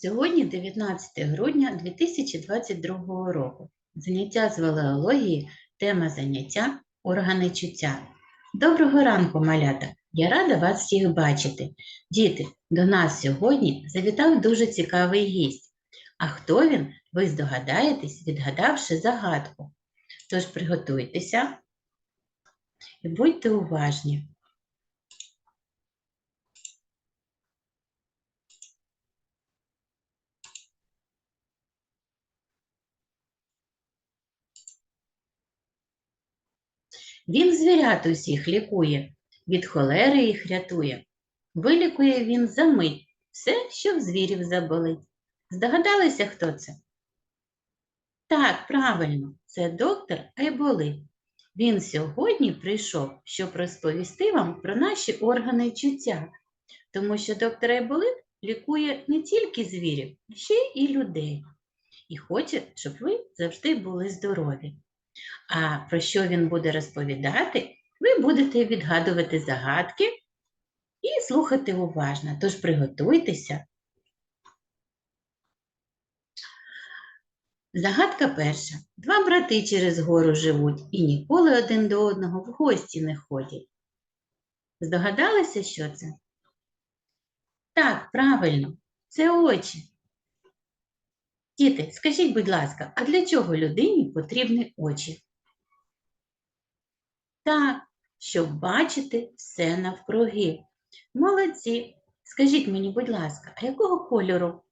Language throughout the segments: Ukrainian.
Сьогодні 19 грудня 2022 року. Заняття з валеології, тема заняття органи чуття. Доброго ранку, малята! Я рада вас всіх бачити. Діти, до нас сьогодні завітав дуже цікавий гість. А хто він, ви здогадаєтесь, відгадавши загадку. Тож приготуйтеся і будьте уважні. Він звірят усіх лікує, від холери їх рятує. Вилікує він за мить все, що в звірів заболить. Здогадалися, хто це? Так, правильно, це доктор Айболит. Він сьогодні прийшов, щоб розповісти вам про наші органи чуття, тому що доктор Айболит лікує не тільки звірів, ще і людей. І хоче, щоб ви завжди були здорові. А про що він буде розповідати, ви будете відгадувати загадки і слухати уважно. Тож приготуйтеся. Загадка перша. Два брати через гору живуть і ніколи один до одного в гості не ходять. Здогадалися, що це? Так, правильно, це очі. Діти, скажіть, будь ласка, а для чого людині потрібні очі? Так, щоб бачити все навкруги. Молодці. Скажіть мені, будь ласка, а якого кольору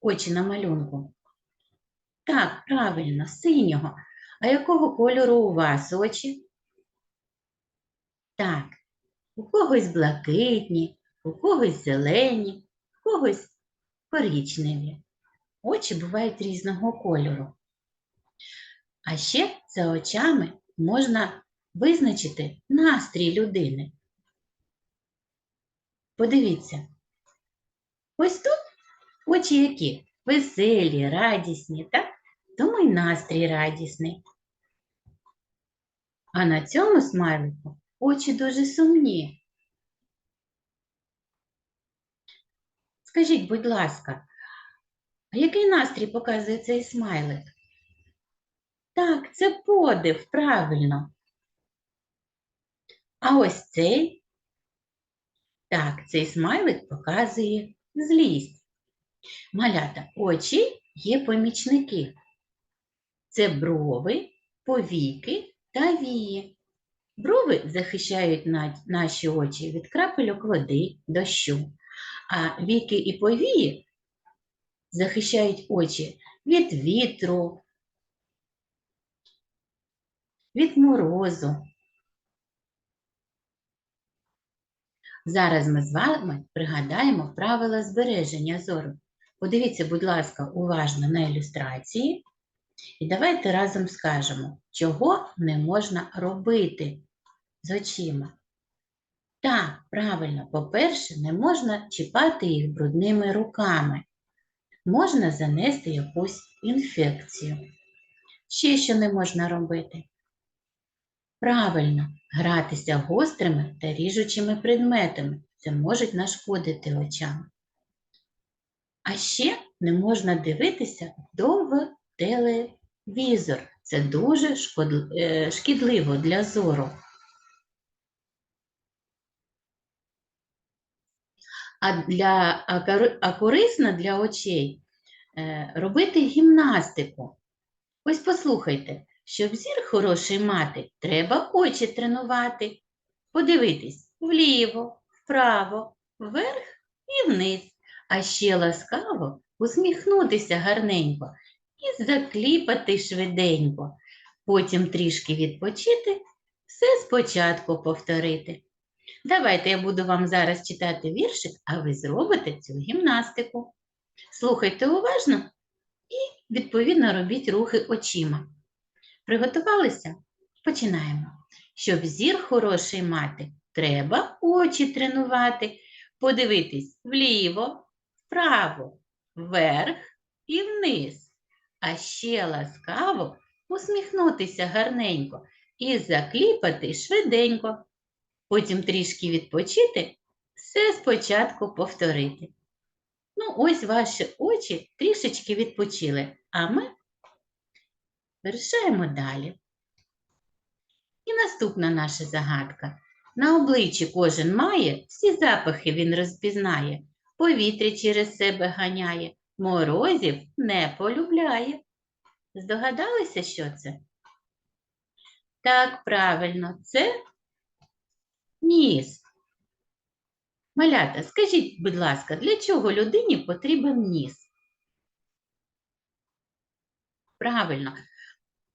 очі на малюнку? Так, правильно, синього. А якого кольору у вас очі? Так, у когось блакитні, у когось зелені, у когось коричневі. Очі бувають різного кольору. А ще за очами можна визначити настрій людини. Подивіться. Ось тут очі які? Веселі, радісні, так? Тому й настрій радісний. А на цьому смайлику очі дуже сумні. Скажіть, будь ласка, а який настрій показує цей смайлик? Так, це подив, правильно. А ось цей. Так, цей смайлик показує злість. Малята, очі є помічники. Це брови, повіки та вії. Брови захищають наші очі від крапельок води, дощу, а віки і повії захищають очі від вітру, від морозу. Зараз ми з вами пригадаємо правила збереження зору. Подивіться, будь ласка, уважно на ілюстрації. І давайте разом скажемо, чого не можна робити з очима. Так, правильно, по-перше, не можна чіпати їх брудними руками. Можна занести якусь інфекцію. Ще що не можна робити? Правильно, гратися гострими та ріжучими предметами. Це можуть нашкодити очам. А ще не можна дивитися довго телевізор. Це дуже е, шкідливо для зору. А, для, а, кори- корисно для очей е, робити гімнастику. Ось послухайте, щоб зір хороший мати, треба очі тренувати. Подивитись вліво, вправо, вверх і вниз, а ще ласкаво усміхнутися гарненько і закліпати швиденько. Потім трішки відпочити, все спочатку повторити. Давайте я буду вам зараз читати віршик, а ви зробите цю гімнастику. Слухайте уважно і, відповідно, робіть рухи очима. Приготувалися? Починаємо. Щоб зір хороший мати, треба очі тренувати, подивитись вліво, вправо, вверх і вниз. А ще ласкаво усміхнутися гарненько і закліпати швиденько. Потім трішки відпочити, все спочатку повторити. Ну, ось ваші очі трішечки відпочили, а ми вирішаємо далі. І наступна наша загадка. На обличчі кожен має, всі запахи він розпізнає, повітря через себе ганяє, морозів не полюбляє. Здогадалися, що це? Так, правильно, це ніс. Малята, скажіть, будь ласка, для чого людині потрібен ніс? Правильно,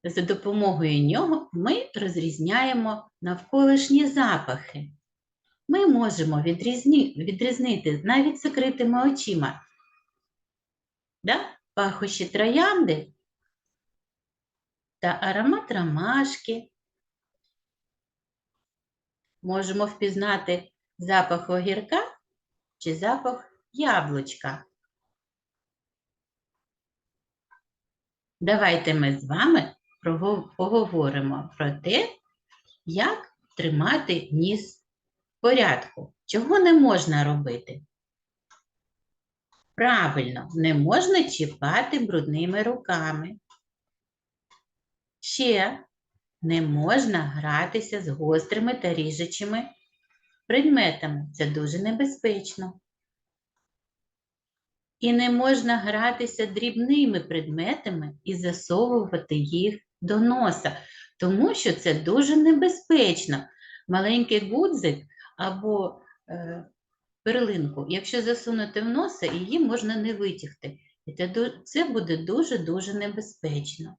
за допомогою нього ми розрізняємо навколишні запахи. Ми можемо відрізні... відрізнити навіть закритими очима да? пахощі троянди та аромат ромашки. Можемо впізнати запах огірка чи запах яблучка. Давайте ми з вами поговоримо про те, як тримати ніс в порядку. Чого не можна робити? Правильно, не можна чіпати брудними руками. Ще не можна гратися з гострими та ріжучими предметами. Це дуже небезпечно. І не можна гратися дрібними предметами і засовувати їх до носа, тому що це дуже небезпечно. Маленький гудзик або е, перлинку, якщо засунути в носа, її можна не витягти. І це буде дуже-дуже небезпечно.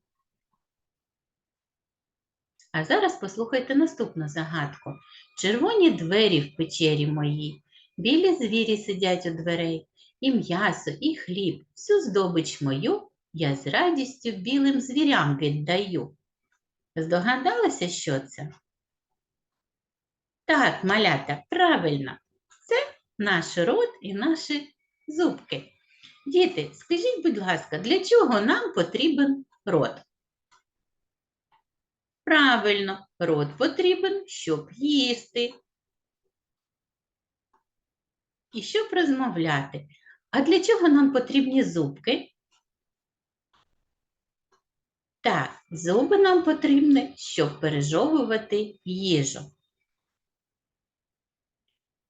А зараз послухайте наступну загадку. Червоні двері в печері моїй, білі звірі сидять у дверей, і м'ясо, і хліб, всю здобич мою я з радістю білим звірям віддаю. Здогадалися, що це? Так, малята, правильно. Це наш рот і наші зубки. Діти, скажіть, будь ласка, для чого нам потрібен рот? Правильно, рот потрібен, щоб їсти. І щоб розмовляти. А для чого нам потрібні зубки? Так, зуби нам потрібні, щоб пережовувати їжу.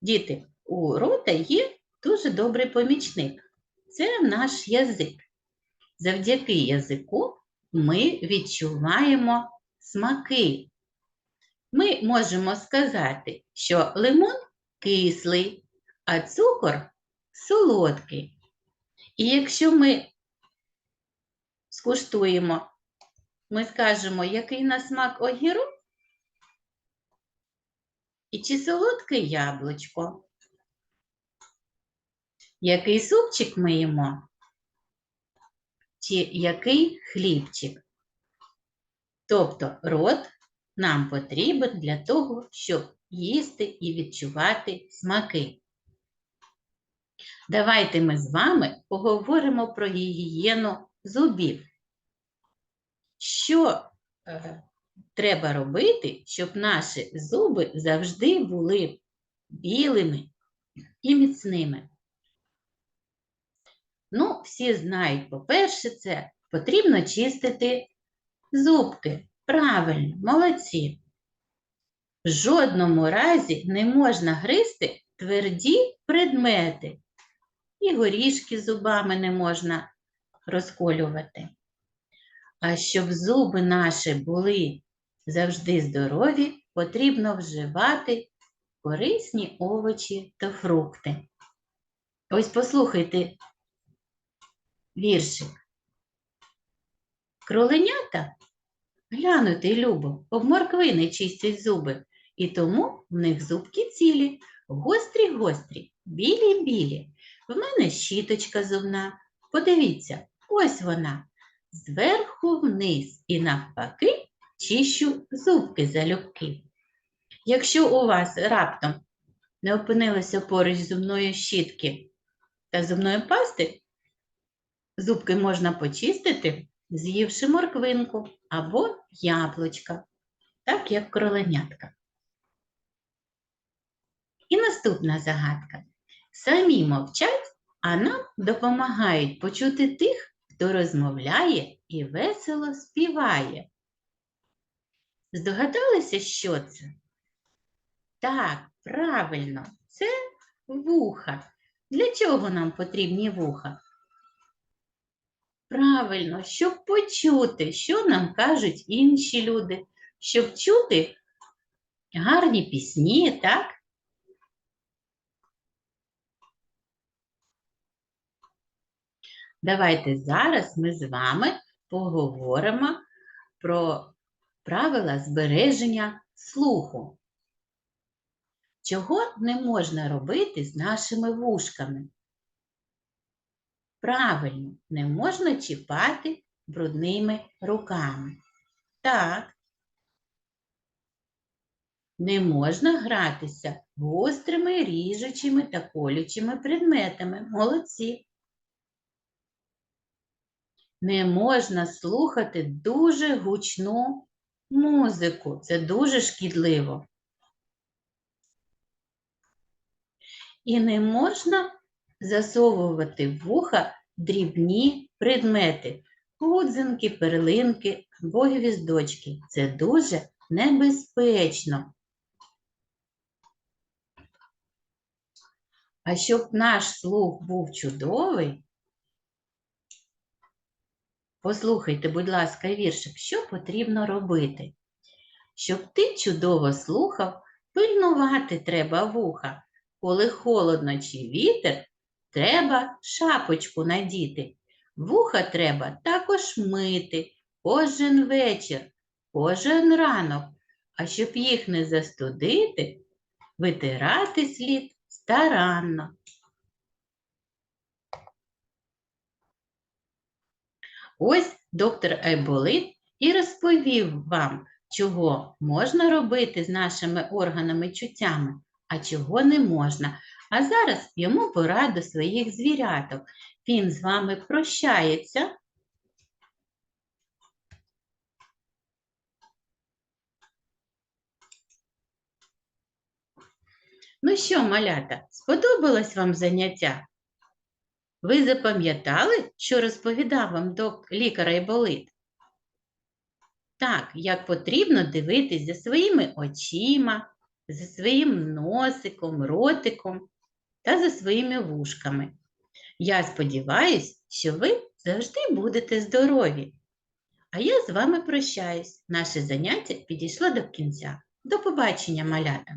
Діти, у рота є дуже добрий помічник. Це наш язик. Завдяки язику ми відчуваємо смаки. Ми можемо сказати, що лимон кислий, а цукор солодкий. І якщо ми скуштуємо, ми скажемо, який на смак огірок, і чи солодке яблучко. Який супчик ми їмо? Чи який хлібчик? Тобто рот нам потрібен для того, щоб їсти і відчувати смаки. Давайте ми з вами поговоримо про гігієну зубів. Що е, треба робити, щоб наші зуби завжди були білими і міцними? Ну, всі знають, по-перше, це потрібно чистити зубки. Правильно, молодці. В жодному разі не можна гризти тверді предмети. І горішки зубами не можна розколювати. А щоб зуби наші були завжди здорові, потрібно вживати корисні овочі та фрукти. Ось послухайте віршик. Кроленята, глянути, любо, об морквини чистять зуби, і тому в них зубки цілі, гострі-гострі, білі-білі. В мене щіточка зубна. Подивіться, ось вона. Зверху вниз і навпаки чищу зубки залюбки. Якщо у вас раптом не опинилося поруч зубної щітки та зубної пасти, зубки можна почистити, з'ївши морквинку або яблучка, так як кроленятка. І наступна загадка. Самі мовчать, а нам допомагають почути тих, хто розмовляє і весело співає. Здогадалися, що це? Так, правильно, це вуха. Для чого нам потрібні вуха? Правильно, щоб почути, що нам кажуть інші люди, щоб чути гарні пісні, так? Давайте зараз ми з вами поговоримо про правила збереження слуху. Чого не можна робити з нашими вушками? Правильно, не можна чіпати брудними руками. Так. Не можна гратися гострими, ріжучими та колючими предметами. Молодці. Не можна слухати дуже гучну музику. Це дуже шкідливо. І не можна засовувати вуха дрібні предмети, гудзинки, перлинки або гвіздочки. Це дуже небезпечно. А щоб наш слух був чудовий, послухайте, будь ласка, віршик, що потрібно робити? Щоб ти чудово слухав, пильнувати треба вуха. Коли холодно чи вітер, треба шапочку надіти. Вуха треба також мити кожен вечір, кожен ранок, а щоб їх не застудити, витирати слід старанно. Ось доктор Айболит і розповів вам, чого можна робити з нашими органами чуттями, а чого не можна. А зараз йому пора до своїх звіряток. Він з вами прощається. Ну що, малята, сподобалось вам заняття? Ви запам'ятали, що розповідав вам док лікар Айболит? Так, як потрібно дивитись за своїми очима, за своїм носиком, ротиком та за своїми вушками. Я сподіваюся, що ви завжди будете здорові. А я з вами прощаюсь. Наше заняття підійшло до кінця. До побачення, малята!